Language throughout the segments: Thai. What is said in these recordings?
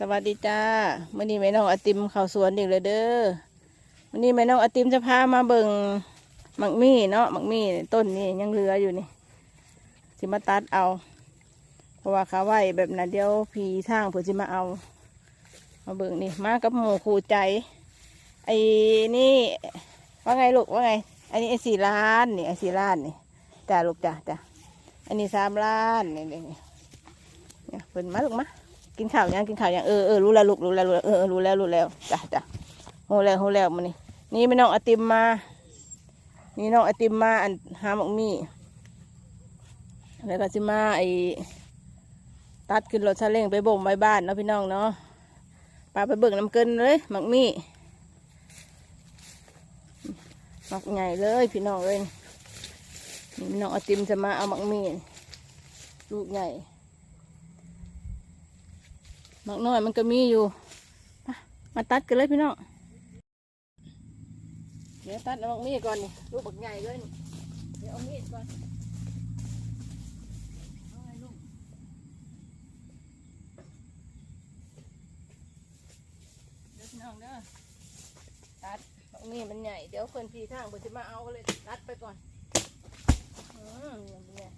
สวัสดีจ้ามื่อนี้แม่น้องอาติมเข้าสวนอีกเลยเด้อมื่อนี้แม่น้องอาติมจะพามาเบิ่งหมักมี่เนาะหมักมี่ต้นนี้ยังเหลืออยู่นี่สิมาตัดเอา เพราะว่าเขาไหวแบบนั้นเดียวผีทางเพื่อสิมาเอา มาเบิ่งนี่มากับหมูคูใจ ไอ้นี่ว่าไงลูกว่าไง อันนี้ไอ้สี่ล้านนี่ไอ้สี่ล้านนี่จ้าลูกจ้าจ้าอันนี้สามล้านนี่นี่เนี่ยเพิ่นมาลูกมา กินข้าวยังกินข้าวยังเออเออรู้แล้วลูกรู้แล้วรู้แล้วเออรู้แล้วรู้แล้วจ้ะจ้ะโหแล้วโหแล้วมันนี่นี่ไม่น้องไอติมมา นี่น้องไอติมมาอันหาหมกมี่แล้วก็สิมาไอตัดขึ้นรถซาเล้งไปบ่มไว้บ้านเนาะพี่น้องเนาะปลาไปเบิ่งน้ำเกินเลยหมักมี่หมักใหญ่เลยพี่น้องเลยนี่พี่น้องไอติมจะมาเอาหมักมี่ลูกใหญ่ มักน้อยมันก็มีอยู่มามาตัดกันเลยพี่น้อง เดี๋ยวตัดเอามักมีดก่อนนี่ลูกบักใหญ่เลยนี่เดี๋ยวเอามีดก่อนเดี๋ยวพี่น้องเด้อตัดมักมีดมันใหญ่ เดี๋ยวคนพี่ทางเพิ่นจะมาเอาเลยตัดไปก่อนอืมเนี่ย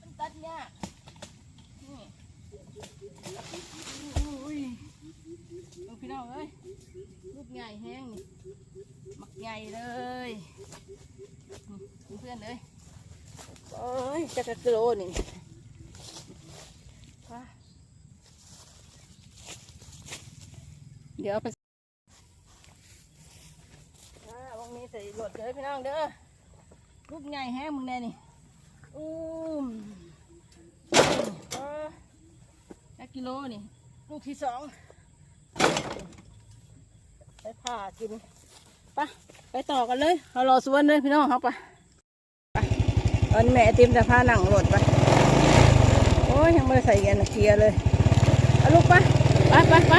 มันตัดยากนี่อุ้ยลูก พี่น้องเอ้ยลูกใหญ่แห้งนี่หมักใหญ่เลยเพื่อนเลยโอ้ยจะกระกิโลนี่เดี๋ยวเอาไปอ่าวงนี้ใส่รถเลยพี่น้องเด้อลูกใหญ่แห้งมึงแน่นี่อุ้มออนักกิโลนี่ ลูกที่สอง ไปผ่ากินปะไปต่อกันเลยเอารอสวนเลยพี่น้องเขาปไปตอนนี้แม่ติมจะพาหนังรถไปโอ้ยยังไม่ใส่เกียร์เกียร์เลยเอาลูกไปไปไปไป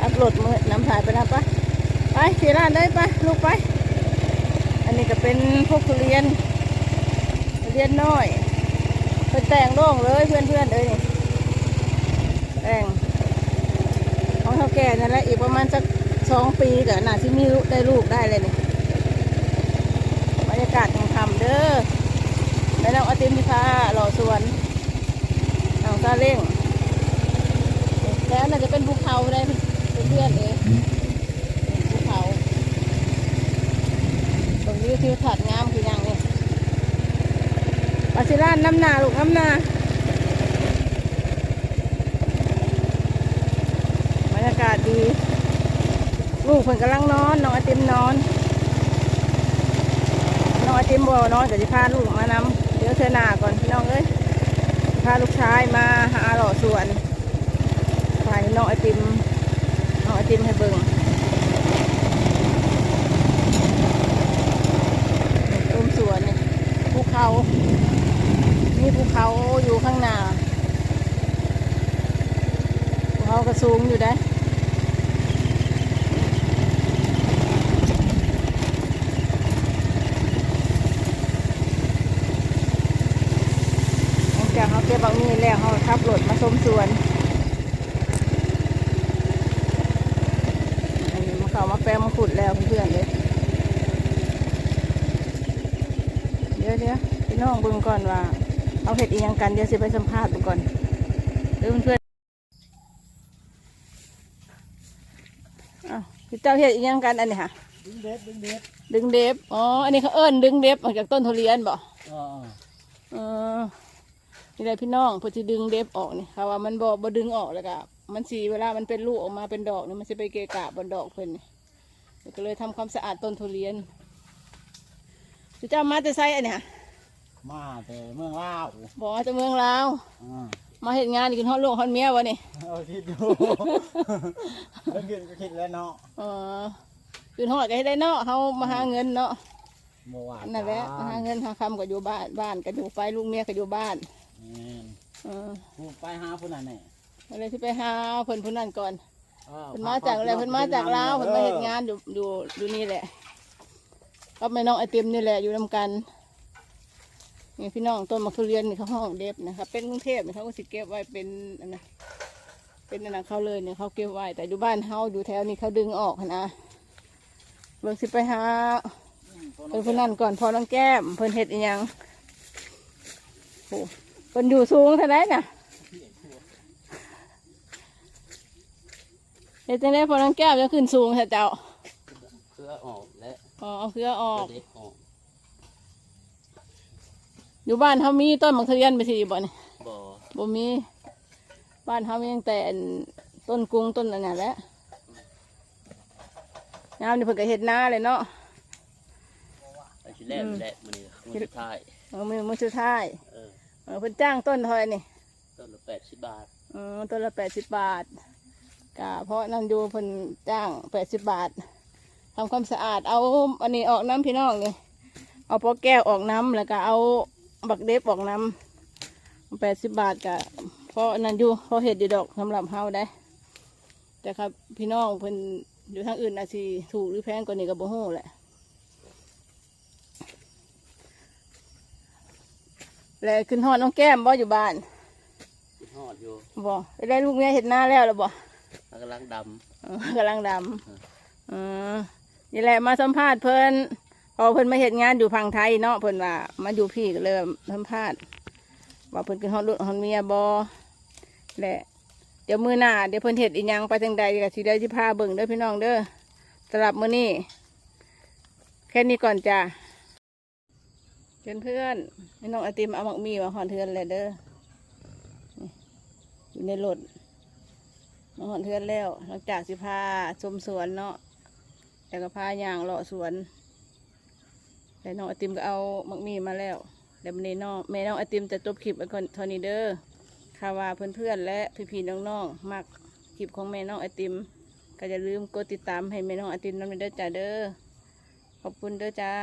อัพโหลดมือน้ำถ่ายไปนะไปไปขี่ร้านได้ไปลูกไป อันนี้ก็เป็นพวกทุเรียนทุเรียนน้อยเป็นแต่งโล่งเลยเพื่อนเพื่อนๆเลยนี่แต่ง ของเท่าแก่นั่นแหละอีกประมาณสักสองปีก็น่าที่มีได้ลูกได้เลยนี่บรรยากาศทางทำเด้อแม่น้องอาติมพิพาหล่อสวนน้องซาเล้งแล้วน่าจะเป็นภูเขาได้เพื่อนเองภูเขาตรงนี้ที่ถัดงามคืออย่างนี้ปาซิล่านน้ำนาลูกน้ำนา บรรยากาศดี ลูกเพิ่นกำลังนอนน้องไอติมนอนน้องไอติมบ่นอนก็จะพาลูกมานำเดี๋ยวเธอหน้าก่อนพี่น้องเอ้ยพาลูกชายมาหาหล่อสวนพาน้องไอติมน้องไอติมให้เบิ่งต้มสวนนี่ภูเขานี่ภูเขาอยู่ข้างหน้าภูเขาก็สูงอยู่ได้ หลังจาก เขาเก็บบางมีแล้วเขาขับรถมาชมสวนอันนี้มาเขามาแปลงมาขุดแล้วเพื่อนๆเลยเดี๋ยวเดี๋ยวพี่น้องเบิ่งก่อนว่า เอาเห็ดอีหยังกันเดี๋ยวสิไปสัมภาษณ์ดูก่อนเดี๋ยวเพื่อนๆอ้าวพี่เจ้าเห็ดอีหยังกันอันนี้ค่ะดึงเด็ดดึงเด็ดดึงเด็บอ๋ออันนี้เขาเอิ้นดึงเด็บออกจากต้นทุเรียนบ่อ่าเออ นี่แหละพี่น้องเพื่อที่ดึงเด็บออกนี่ค่ะว่ามันบ่บ่ดึงออกแล้วก็มันสีเวลามันเป็นลูกออกมาเป็นดอกนี่มันจะไปเกะกะบนดอกเพิ่นนี่ก็เลยทำความสะอาดต้นทุเรียนพี่เจ้ามาจะใส่อันนี้ค่ะมาแต่เมืองลาวบอกว่าจะเมืองลาวอ่ามาเห็นงานกินฮอดลูกฮอดเมียวะนี่เอาคิดดูเรื่องเงินก็คิดแล้วเนาะเออกินฮอดก็ให้ได้เนาะเฮามาหาเงินเนาะเมื่อวานนั่นแหละมาหาเงินหาคำก็อยู่บ้านบ้านก็อยู่ไปลูกเมียก็อยู่บ้านแม่นเออ ผู้ไปหาผู้นั้นแน่ก็เลยที่ไปหาเพิ่นผู้นั้นก่อนเพิ่นมาจากอะไรเพิ่นมาจากลาวเพิ่นมาเฮ็ดงานอยู่อยู่อยู่นี่แหละ ก็แม่น้องไอติมนี่แหละอยู่นำกันนี่พี่น้องต้นมะเขือเรียนนี่เขาห้องเด็บนะครับเป็นกรุงเทพนี่เขาก็สิเก็บไว้เป็นอันนะเป็นอันนั้นเขาเลยเนี่ยเขาเก็บไว้แต่อยู่บ้านเฮาอยู่แถวนี้เขาดึงออกหั้นนะเบิ่งสิไปหาเพิ่นเพิ่นนั่นก่อนพอน้องแก้มเพิ่นเฮ็ดอีหยังโอ้ เพิ่นอยู่สูงเท่าไหร่น่ะเฮ็ดจังได๋พอน้องแก้วจะขึ้นสูงแท้เจ้าเพื่อออกและอ๋อเอาเครือออก เด็กออกอยู่บ้านเฮามีต้นมะเขือเทศไปสิบ่นี่บ่อบ่มี บ้านเฮามีตั้งแต่อันต้นกรุงต้นอันนั้นแหละยามนี่เพิ่นก็เฮ็ดนาเลยเนาะไอ้ชิ้นแรกนี่แหละมันนี่มันสุดท้าย เอามือมือสุดท้าย เออ เออเพิ่นจ้างต้นเท่าไหร่นี่ต้นละแปดสิบบาทอือต้นละ80บาทกะเพราะนั่นอยู่เพิ่นจ้าง80บาททำความสะอาดเอาอันนี้ออกน้ำพี่น้องนี่เอาปอแก้วออกน้ำแล้วก็เอาบักเด็บออกน้ำแปดสิบบาทกะเพราะอันนั้นอยู่เพราะเห็ดอยู่ดอกสำหรับเฮาได้ แต่ครับพี่น้องเพิ่นอยู่ทางอื่นอาจสิถูกหรือแพงกว่านี้ก็บ่ฮู้แหละ แล้วขึ้นฮอดน้องแก้มบ่อยู่บ้านคิดฮอดอยู่บ่ไปได้ลูกเมียเห็ดหน้าแล้วหรือบ่แล้วกำลังดเออกำลังดำอือนี่แหละมาสัมภาษณ์เพิ่นพอเพิ่นมาเห็ดงานอยู่พังไทยเนาะเพิ่นว่ามาอยู่พี่ก็เลยสัมภาษณ์ว่าเพิ่นขึ้นฮอดลูกฮอดเมียบ่แหละเดี๋ยวมือหน้าเดี๋ยวเพิ่นเห็ดอีหยังไปจังใดก็สิได้สิพาเบิ่งเด้อพี่น้องเด้อสำหรับมื้อนี้แค่นี้ก่อนจ้า เพื่อนเพื่อนๆให้น้องไอติมเอาหมักมีมาหอนเทือนเลยเด้ออยู่ในรถมาหอนเทือนแล้วหลังจากสิพาชมสวนเนาะแล้วก็พาย่างเลาะสวนแต่น้องไอติมก็เอาหมักมีมาแล้วเดี๋ยววันนี้น้องแม่น้องไอติมจะจบคลิปไว้ก่อนท่านี้เด้อค่ะว่าเพื่อนๆและพี่ๆน้องๆมักคลิปของแม่น้องไอติม ก็อย่าลืมกดติดตามให้แม่น้องไอติมน้ำเด้อจ้าเด้อขอบคุณเด้อจ้า